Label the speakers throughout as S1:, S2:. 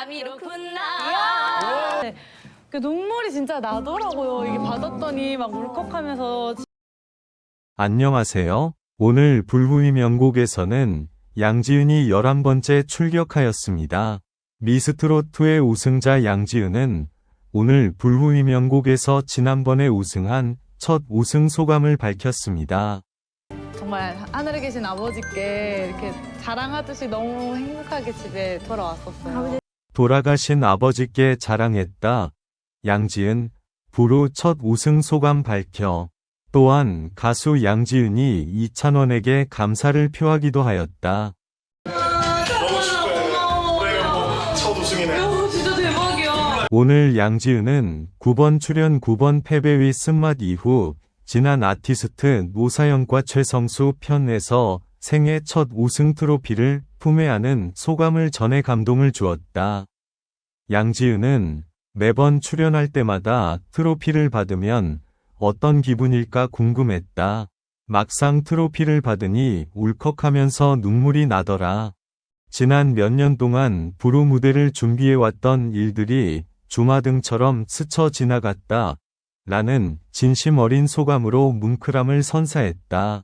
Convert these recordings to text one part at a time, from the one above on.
S1: 밤이로 군나
S2: 그 눈물이 진짜 나더라고요. 이게 받았더니 막 울컥하면서
S3: 안녕하세요. 오늘 불후의 명곡에서는 양지은이 11번째 출격하였습니다. 미스트롯2의 우승자 양지은은 오늘 불후의 명곡에서 지난번에 우승한 첫 우승 소감을 밝혔습니다.
S2: 정말 하늘에 계신 아버지께 이렇게 자랑하듯이 너무 행복하게 집에 돌아왔었어요.
S3: 돌아가신 아버지께 자랑했다. 양지은 부로 첫 우승 소감 밝혀 또한 가수 양지은이 이찬원에게 감사를 표하기도 하였다. 오늘 양지은은 9번 출연 9번 패배의 쓴맛 이후 지난 아티스트 노사연과 최성수 편에서 생애 첫 우승 트로피를 품에 안은 소감을 전해 감동을 주었다. 양지은은 매번 출연할 때마다 트로피를 받으면 어떤 기분일까 궁금했다. 막상 트로피를 받으니 울컥하면서 눈물이 나더라. 지난 몇 년 동안 부루 무대를 준비해왔던 일들이 주마등처럼 스쳐 지나갔다. 라는 진심 어린 소감으로 뭉클함을 선사했다.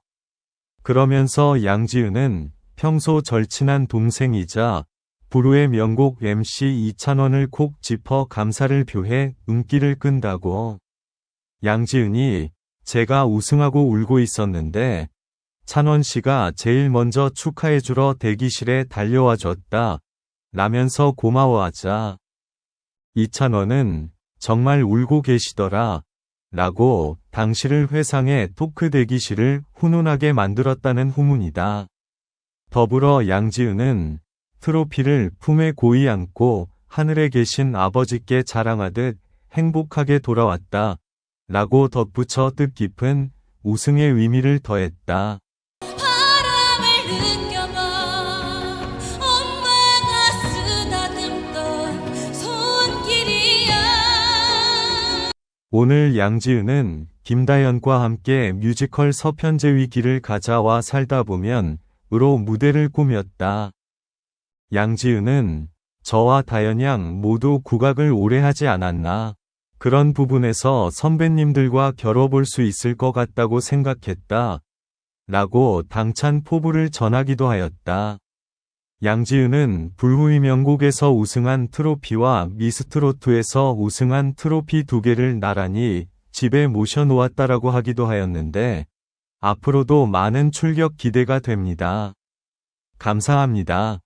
S3: 그러면서 양지은은 평소 절친한 동생이자 부루의 명곡 MC 이찬원을 콕 짚어 감사를 표해 눈길을 끈다고. 양지은이 제가 우승하고 울고 있었는데 찬원 씨가 제일 먼저 축하해주러 대기실에 달려와 줬다. 라면서 고마워하자. 이찬원은 정말 울고 계시더라. 라고 당시를 회상해 토크 대기실을 훈훈하게 만들었다는 후문이다. 더불어 양지은은 트로피를 품에 고이 안고 하늘에 계신 아버지께 자랑하듯 행복하게 돌아왔다. 라고 덧붙여 뜻깊은 우승의 의미를 더했다. 오늘 양지은은 김다연과 함께 뮤지컬 서편제위 길을 가자와 살다 보면 으로 무대를 꾸몄다. 양지은은 저와 다연 양 모두 국악을 오래 하지 않았나. 그런 부분에서 선배님들과 겨뤄볼 수 있을 것 같다고 생각했다. 라고 당찬 포부를 전하기도 하였다. 양지은은 불후의 명곡에서 우승한 트로피와 미스트로트에서 우승한 트로피 두 개를 나란히 집에 모셔놓았다라고 하기도 하였는데, 앞으로도 많은 출격 기대가 됩니다. 감사합니다.